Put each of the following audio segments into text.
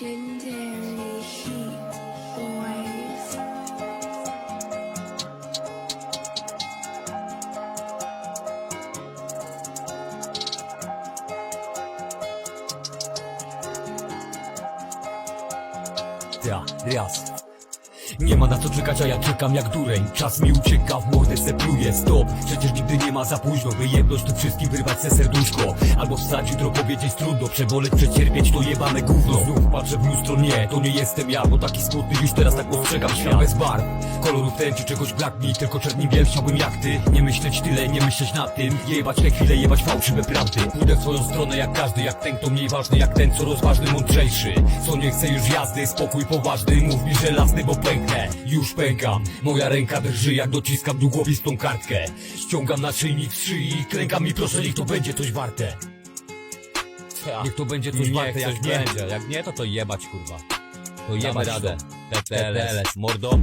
Legendary Heat raz. Nie ma na co czekać, a ja czekam jak dureń. Czas mi ucieka, w mordę se pluje Stop, przecież nigdy nie ma za późno By jedność tu wszystkim wyrwać se serduszko. Albo wstać jutro powiedzieć trudno. Przeboleć, przecierpieć to jebane gówno. Znów patrzę w lustro, nie, to nie jestem ja Bo taki smutny już teraz tak postrzegam świat. Bez barw, kolorów tęczy, czegoś brak mi Tylko czerni biel chciałbym jak ty. Nie myśleć tyle, nie myśleć nad tym. Jebać te chwile, jebać fałszywe prawdy. Pójdę w swoją stronę jak każdy Jak ten, kto mniej ważny, jak ten, co rozważny, mądrzejszy. Co nie chce już jazdy, spokój poważny. Mów mi żelazny, bo pęknę Już pękam, moja ręka drży Jak dociskam długopis kartkę Ściągam naszyjnik z szyi Klękam i proszę, niech to będzie coś warte Niech to będzie coś Niech warte, coś jak nie będzie, jak nie to to jebać kurwa. To jebać radę. to. TTLS, mordo.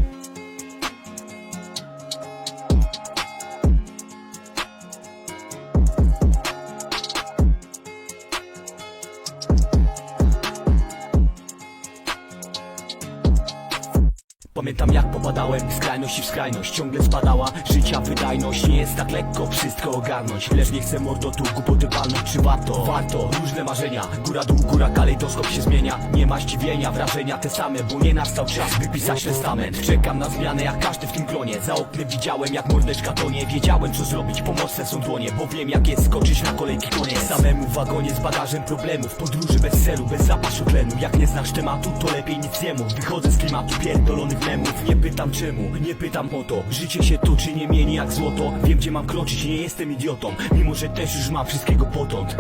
Pamiętam jak popadałem z skrajności w skrajność. Ciągle spadała życia wydajność. Nie jest tak lekko wszystko ogarnąć. Lecz nie chcę mordo tu głupoty palnąć Czy warto? Warto, różne marzenia. Góra dół, góra kalejdoskop się zmienia. Nie ma zdziwienia, wrażenia te same Bo nie nastał czas wypisać testament. Czekam na zmianę jak każdy w tym gronie Za oknem widziałem jak mordeczka tonie. Wiedziałem co zrobić, pomocne są dłonie. Bo wiem jak jest skoczyć na kolejki koniec. Samemu w wagonie z bagażem problemów. Podróży bez celu, bez zapaszu tlenu. Jak nie znasz tematu, to lepiej nic nie mów Wychodzę z klimatu pierdolonych memów Nie pytam czemu, nie pytam o to. Życie się toczy, nie mieni jak złoto. Wiem gdzie mam kroczyć, nie jestem idiotą. Mimo, że też już mam wszystkiego potąd